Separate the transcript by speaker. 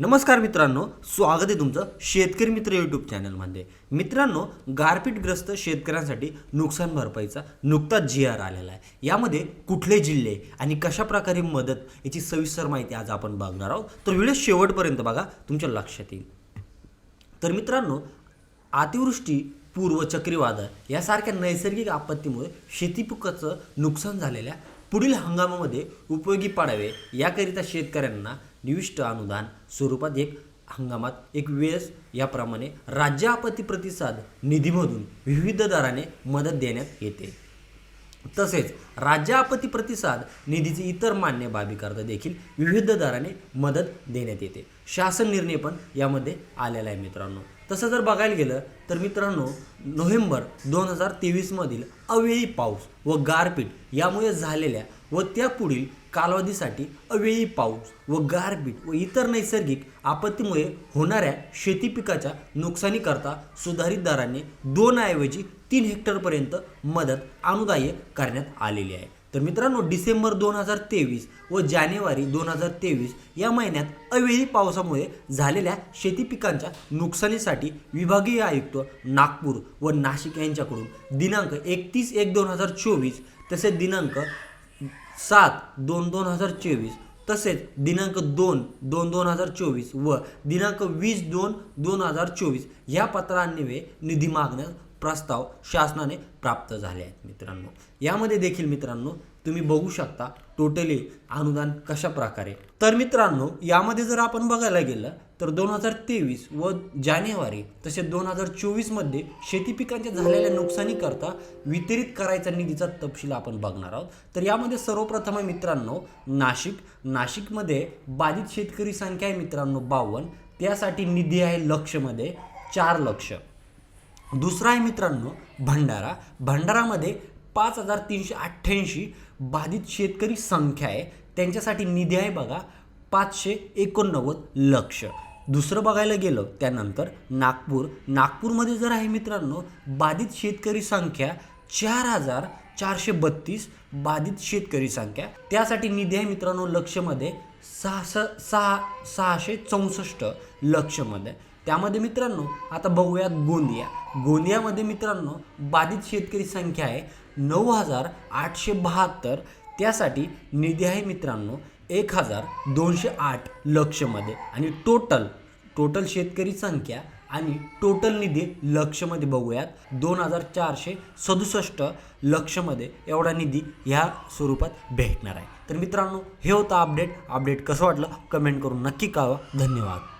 Speaker 1: नमस्कार मित्रांनो स्वागत आहे तुमचं शेतकरी मित्र यूट्यूब चॅनलमध्ये मित्रांनो गारपीटग्रस्त शेतकऱ्यांसाठी नुकसान भरपाईचा नुकताच जी आर आलेला आहे. यामध्ये कुठले जिल्हे आणि कशा प्रकारे मदत याची सविस्तर माहिती आज आपण बघणार आहोत. तर व्हिडिओ शेवटपर्यंत बघा तुमच्या लक्षात येईल. तर मित्रांनो अतिवृष्टी पूर्व चक्रीवादळ यासारख्या नैसर्गिक आपत्तीमुळे शेतीपिकाचं नुकसान झालेल्या पुढील हंगामामध्ये उपयोगी पडावे याकरिता शेतकऱ्यांना निविष्ट अनुदान स्वरूपात एक हंगामात एक वेळेस याप्रमाणे राज्य आपत्ती प्रतिसाद निधीमधून विविध दराने मदत देण्यात येते. तसेच राज्य आपत्ती प्रतिसाद निधीचे इतर मान्य बाबीकरता देखील विविध दराने मदत देण्यात येते. शासन निर्णय पण यामध्ये आलेला आहे मित्रांनो. तसं जर बघायला गेलं तर मित्रांनो नोव्हेंबर दोन हजार तेवीसमधील अवेळी पाऊस व गारपीट यामुळे झालेल्या व त्यापुढील कालावधीसाठी अवेळी पाऊस व गारपीट व इतर नैसर्गिक आपत्तीमुळे होणाऱ्या शेती पिकाच्या नुकसानीकरता सुधारित दराने दोन ऐवजी तीन हेक्टरपर्यंत मदत अनुदाय करण्यात आलेली आहे. तर मित्रांनो डिसेंबर दोन हजार तेवीस व जानेवारी दोन हजार तेवीस या महिन्यात अवेळी पावसामुळे झालेल्या शेती पिकांच्या नुकसानीसाठी विभागीय आयुक्त नागपूर व नाशिक यांच्याकडून दिनांक एकतीस एक दोन हजार चोवीस तसेच दिनांक सात दोन दोन हजार चोवीस. तसेच दिनांक दोन दोन दोन हजार चोवीस व दिनांक वीस दोन दोन हजार चोवीस या पत्रान्वये निधी मागण्यास प्रस्ताव शासनाने प्राप्त झाले आहेत मित्रांनो. यामध्ये देखील मित्रांनो तुम्ही बघू शकता टोटली अनुदान कशा प्रकारे. तर मित्रांनो यामध्ये जर आपण बघायला गेलं तर दोन हजार तेवीस व जानेवारी तसेच दोन हजार चोवीसमध्ये शेती पिकांच्या झालेल्या नुकसानीकरता वितरित करायचा निधीचा तपशील आपण बघणार आहोत. तर यामध्ये सर्वप्रथम आहे मित्रांनो नाशिक. नाशिकमध्ये बाधित शेतकरी संख्या आहे मित्रांनो बावन्न. त्यासाठी निधी आहे लक्षमध्ये चार लक्ष. दुसरा आहे मित्रांनो भंडारा. भंडारामध्ये पाच हजार तीनशे अठ्ठ्याऐंशी बाधित शेतकरी संख्या आहे. त्यांच्यासाठी निधी आहे बघा पाचशे एकोणनव्वद लक्ष. दुसरं बघायला गेलं त्यानंतर नागपूर. नागपूरमध्ये जर आहे मित्रांनो बाधित शेतकरी संख्या चार हजार चारशे बत्तीस बाधित शेतकरी संख्या. त्यासाठी निधी आहे मित्रांनो लक्षमध्ये सहास सहा सहाशे चौसष्ट लक्षमध्ये. त्यामध्ये मित्रांनो आता बघूयात गोंदिया. गोंदियामध्ये मित्रांनो बाधित शेतकरी संख्या आहे नऊ हजार आठशे बहात्तर. त्यासाठी निधी आहे मित्रांनो एक हजार दोनशे आठ लक्षमध्ये. आणि टोटल टोटल शेतकरी संख्या आणि टोटल निधी लक्षमध्ये बघूयात दोन हजार चारशे सदुसष्ट लक्षमध्ये एवढा निधी ह्या स्वरूपात भेटणार आहे. तर मित्रांनो हे होतं अपडेट अपडेट कसं वाटलं? कमेंट करून नक्की कळवा. धन्यवाद.